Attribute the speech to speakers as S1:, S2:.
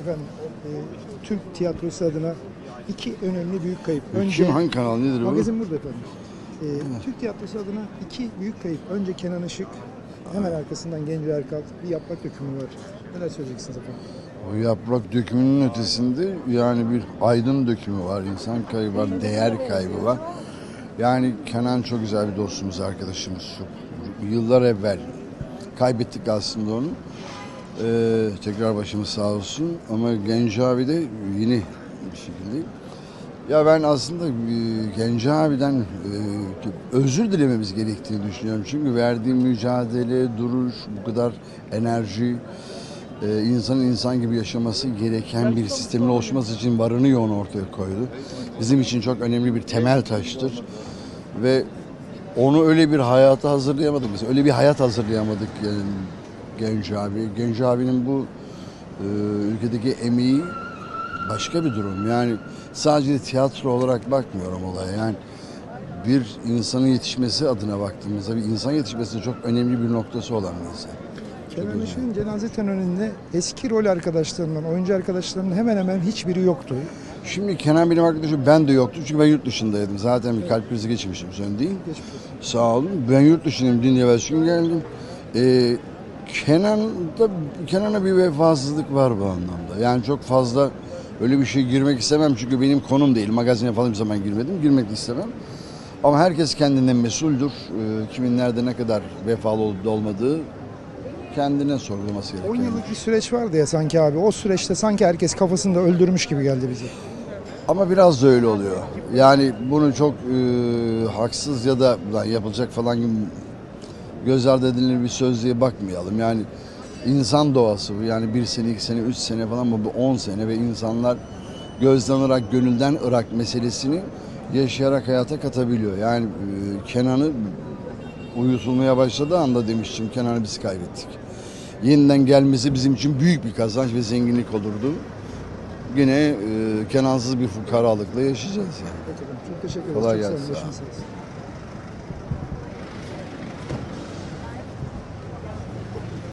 S1: Efendim, e, Türk tiyatrosu adına iki önemli büyük kayıp.
S2: Kim hangi kanal nedir bu?
S1: Magazin burada efendim. E, Türk tiyatrosu adına iki büyük kayıp. Önce Kenan Işık, hemen arkasından Genco Erkal. Bir yaprak dökümü var. Neler söyleyeceksiniz efendim?
S2: O yaprak dökümünün ötesinde yani bir aydın dökümü var, insan kaybı var, değer kaybı var. Yani Kenan çok güzel bir dostumuz, arkadaşımız. Yıllar evvel kaybettik aslında onu. Ee, tekrar başımız sağ olsun. Ama Genci abi de yeni bir şekilde. Ya ben aslında e, Genci abiden e, özür dilememiz gerektiğini düşünüyorum. Çünkü verdiği mücadele, duruş, bu kadar enerji, e, insanın insan gibi yaşaması gereken bir sistemin oluşması için varını yoğunu ortaya koydu. Bizim için çok önemli bir temel taştır. Ve onu öyle bir hayata hazırlayamadık biz. Öyle bir hayat hazırlayamadık yani Genç abi. Genç abinin bu e, ülkedeki emeği başka bir durum. Yani sadece tiyatro olarak bakmıyorum olaya. Yani bir insanın yetişmesi adına baktığımızda bir insan yetişmesi çok önemli bir noktası olan bir insan.
S1: Kenan Işık'ın cenaze töreninde eski rol arkadaşlarından, oyuncu arkadaşlarının hemen hemen hiçbiri yoktu.
S2: Şimdi Kenan benim arkadaşım ben de yoktu çünkü ben yurt dışındaydım. Zaten bir kalp krizi geçirmişim sen değil.
S1: Geçmiş.
S2: Sağ olun. Ben yurt dışındayım. Dün evvel gün geldim. Ee, Kenan'da Kenan'a bir vefasızlık var bu anlamda. Yani çok fazla öyle bir şey girmek istemem çünkü benim konum değil. Magazine falan bir zaman girmedim. Girmek de istemem. Ama herkes kendinden mesuldür. Ee, kimin nerede ne kadar vefalı olup olmadığı kendine sorgulaması
S1: 10
S2: gerekiyor.
S1: yıllık bir süreç vardı ya sanki abi. O süreçte sanki herkes kafasında öldürmüş gibi geldi bize.
S2: Ama biraz da öyle oluyor. Yani bunu çok e, haksız ya da "Lan yapılacak falan gibi göz ardı edilir bir söz diye bakmayalım. Yani insan doğası bu. Yani bir sene, iki sene, üç sene falan bu bu on sene ve insanlar gözden ırak, gönülden ırak meselesini yaşayarak hayata katabiliyor. Yani e, Kenan'ı uyutulmaya başladığı anda demiştim Kenan'ı biz kaybettik. Yeniden gelmesi bizim için büyük bir kazanç ve zenginlik olurdu. Yine e, kenansız bir fukaralıkla yaşayacağız yani.
S1: Çok teşekkür ederiz.
S2: Kolay gelsin.